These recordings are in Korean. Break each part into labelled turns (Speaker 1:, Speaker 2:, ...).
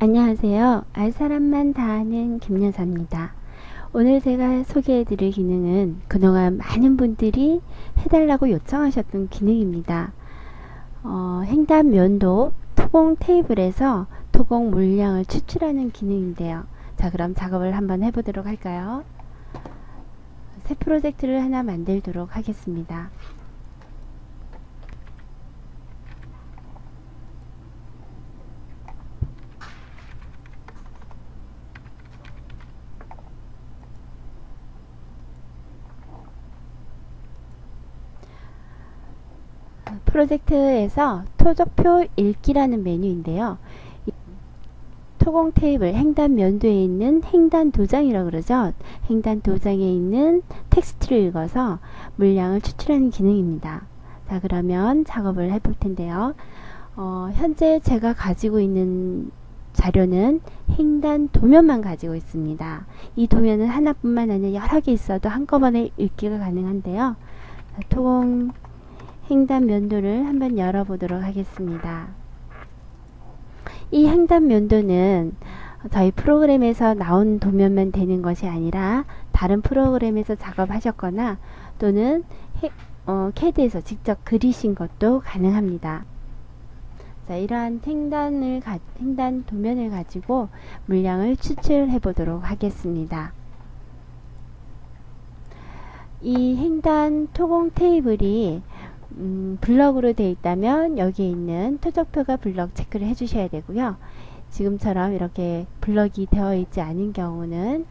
Speaker 1: 안녕하세요. 알 사람만 다 아는 김여사입니다. 오늘 제가 소개해 드릴 기능은 그동안 많은 분들이 해달라고 요청하셨던 기능입니다. 어, 횡단 면도 토공 테이블에서 토공 물량을 추출하는 기능인데요. 자, 그럼 작업을 한번 해보도록 할까요? 새 프로젝트를 하나 만들도록 하겠습니다. 프로젝트에서 토적표 읽기라는 메뉴인데요. 토공 테이블 횡단 면도에 있는 횡단 도장이라고 그러죠. 횡단 도장에 있는 텍스트를 읽어서 물량을 추출하는 기능입니다. 자 그러면 작업을 해볼 텐데요. 어, 현재 제가 가지고 있는 자료는 횡단 도면만 가지고 있습니다. 이 도면은 하나뿐만 아니라 여러 개 있어도 한꺼번에 읽기가 가능한데요. 자, 토공 횡단 면도를 한번 열어보도록 하겠습니다. 이 횡단 면도는 저희 프로그램에서 나온 도면만 되는 것이 아니라 다른 프로그램에서 작업하셨거나 또는 해, 어, 직접 그리신 것도 가능합니다. 자, 이러한 횡단을 가, 횡단 도면을 가지고 물량을 추출해 보도록 하겠습니다. 이 횡단 토공 테이블이 음, 블럭으로 되어 있다면 여기에 있는 토적표가 블럭 체크를 해 주셔야 되고요. 지금처럼 이렇게 블럭이 되어 있지 않은 경우는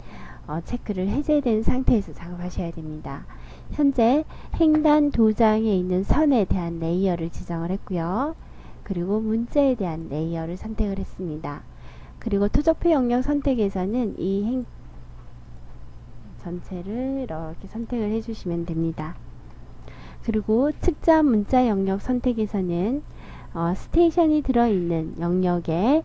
Speaker 1: 어, 체크를 해제된 상태에서 작업하셔야 됩니다. 현재 횡단 도장에 있는 선에 대한 레이어를 지정을 했고요. 그리고 문자에 대한 레이어를 선택을 했습니다. 그리고 토적표 영역 선택에서는 이 행, 전체를 이렇게 선택을 해주시면 됩니다. 그리고 측자 문자 영역 선택에서는 어, 스테이션이 들어있는 영역의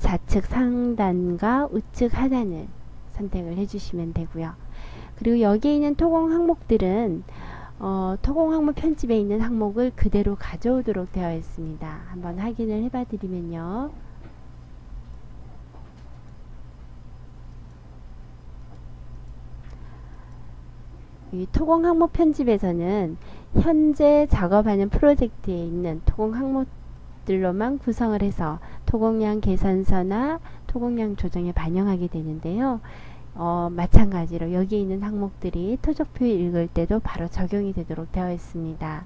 Speaker 1: 좌측 상단과 우측 하단을 선택을 해주시면 되고요. 그리고 여기에 있는 토공 항목들은 어, 토공 항목 편집에 있는 항목을 그대로 가져오도록 되어 있습니다. 한번 확인을 해봐 드리면요. 이 토공 항목 편집에서는 현재 작업하는 프로젝트에 있는 토공 항목들로만 구성을 해서 토공량 계산서나 토공량 조정에 반영하게 되는데요. 어, 마찬가지로 여기 있는 항목들이 토적표 읽을 때도 바로 적용이 되도록 되어 있습니다.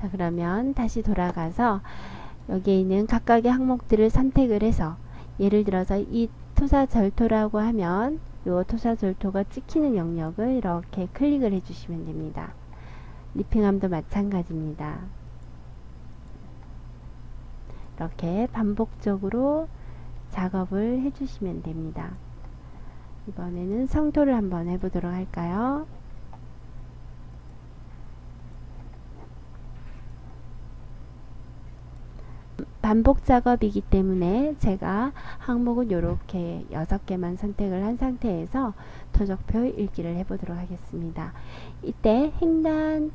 Speaker 1: 자, 그러면 다시 돌아가서 여기에 있는 각각의 항목들을 선택을 해서 예를 들어서 이 토사절토라고 하면 요 토사절토가 찍히는 영역을 이렇게 클릭을 해주시면 됩니다. 리핑함도 마찬가지입니다. 이렇게 반복적으로 작업을 해주시면 됩니다. 이번에는 성토를 한번 해보도록 할까요? 반복 작업이기 때문에 제가 항목은 이렇게 6개만 선택을 한 상태에서 토적표 읽기를 해보도록 하겠습니다. 이때 횡단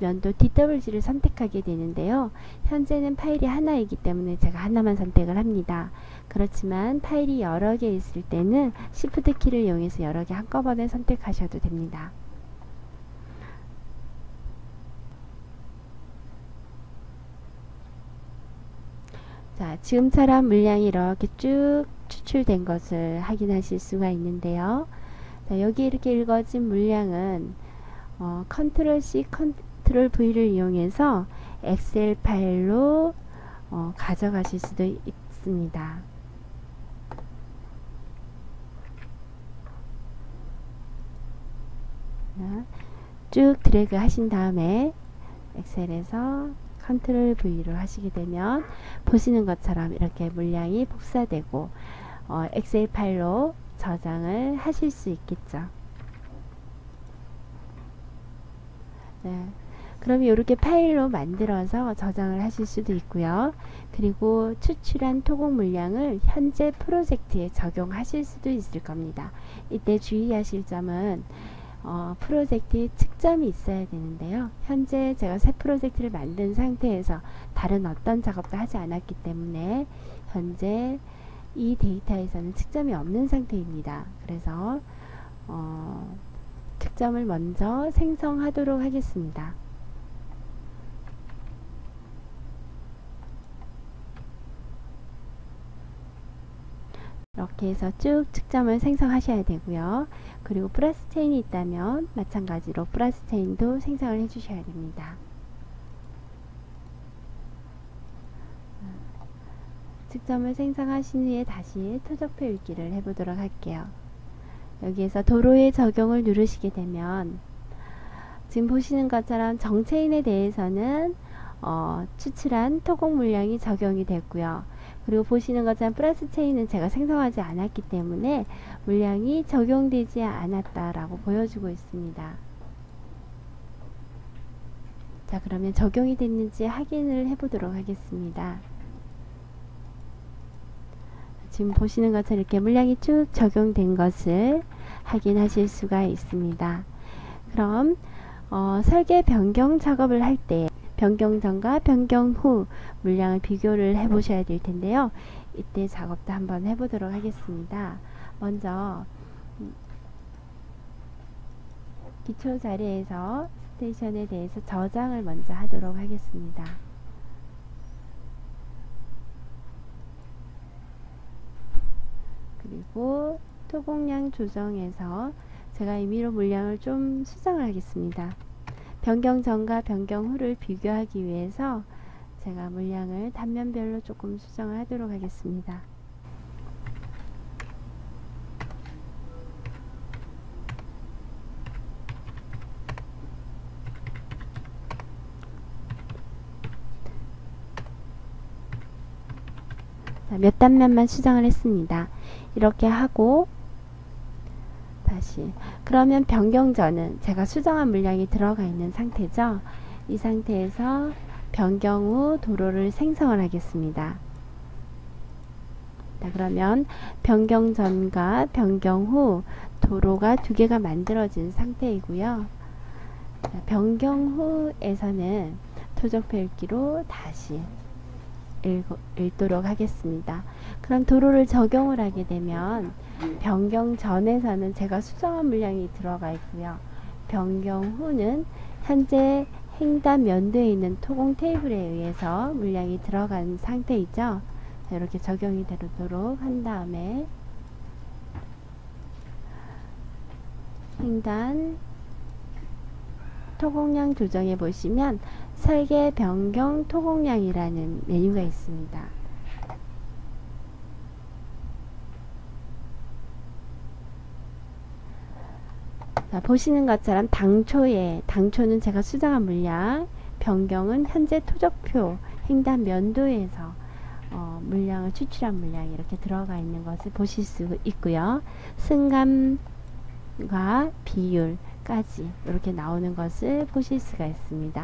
Speaker 1: 면도 DWG를 선택하게 되는데요. 현재는 파일이 하나이기 때문에 제가 하나만 선택을 합니다. 그렇지만 파일이 여러 개 있을 때는 Shift 키를 이용해서 여러 개 한꺼번에 선택하셔도 됩니다. 자, 지금처럼 물량이 이렇게 쭉 추출된 것을 확인하실 수가 있는데요. 자, 여기 이렇게 읽어진 물량은 어, 컨트롤 C, 컨트롤 V를 이용해서 엑셀 파일로 어, 가져가실 수도 있습니다. 쭉 드래그 하신 다음에 엑셀에서 컨트롤 V로 하시게 되면 보시는 것처럼 이렇게 물량이 복사되고 어, 엑셀 파일로 저장을 하실 수 있겠죠. 네. 그럼 이렇게 파일로 만들어서 저장을 하실 수도 있고요. 그리고 추출한 토공 물량을 현재 프로젝트에 적용하실 수도 있을 겁니다. 이때 주의하실 점은 어, 프로젝트에 측정이 있어야 되는데요. 현재 제가 새 프로젝트를 만든 상태에서 다른 어떤 작업도 하지 않았기 때문에 현재 이 데이터에서는 측정이 없는 상태입니다. 그래서 어, 측정을 먼저 생성하도록 하겠습니다. 이렇게 해서 쭉 측정을 생성하셔야 되고요. 그리고 플러스 체인이 있다면 마찬가지로 플러스 체인도 생성을 해주셔야 됩니다. 측정을 생성하신 후에 다시 토적표 읽기를 해보도록 할게요. 여기에서 도로의 적용을 누르시게 되면 지금 보시는 것처럼 정체인에 대해서는 어, 추출한 토공 물량이 적용이 됐고요. 그리고 보시는 것처럼 플러스 체인은 제가 생성하지 않았기 때문에 물량이 적용되지 않았다라고 보여주고 있습니다. 자 그러면 적용이 됐는지 확인을 해보도록 하겠습니다. 지금 보시는 것처럼 이렇게 물량이 쭉 적용된 것을 확인하실 수가 있습니다. 그럼 어, 설계 변경 작업을 할때 변경 전과 변경 후 물량을 비교를 해 보셔야 될 텐데요. 이때 작업도 한번 해 보도록 하겠습니다. 먼저 기초 자리에서 스테이션에 대해서 저장을 먼저 하도록 하겠습니다. 그리고 토공량 조정에서 제가 임의로 물량을 좀 수정을 하겠습니다. 변경 전과 변경 후를 비교하기 위해서 제가 물량을 단면별로 조금 수정을 하도록 하겠습니다. 몇 단면만 수정을 했습니다. 이렇게 하고 다시 그러면 변경 전은 제가 수정한 물량이 들어가 있는 상태죠. 이 상태에서 변경 후 도로를 생성을 하겠습니다. 자, 그러면 변경 전과 변경 후 도로가 두 개가 만들어진 상태이고요. 자, 변경 후에서는 토적표 읽기로 다시 읽, 읽도록 하겠습니다. 그럼 도로를 적용을 하게 되면 변경 전에서는 제가 수정한 물량이 들어가 있고요. 변경 후는 현재 횡단 면도에 있는 토공 테이블에 의해서 물량이 들어간 상태이죠. 이렇게 적용이 되도록 한 다음에 횡단 토공량 조정해 보시면 설계 변경 토공량이라는 메뉴가 있습니다. 자, 보시는 것처럼 당초에 당초는 제가 수정한 물량 변경은 현재 토적표 횡단 면도에서 어, 물량을 추출한 물량이 이렇게 들어가 있는 것을 보실 수 있고요. 승감과 비율까지 이렇게 나오는 것을 보실 수가 있습니다.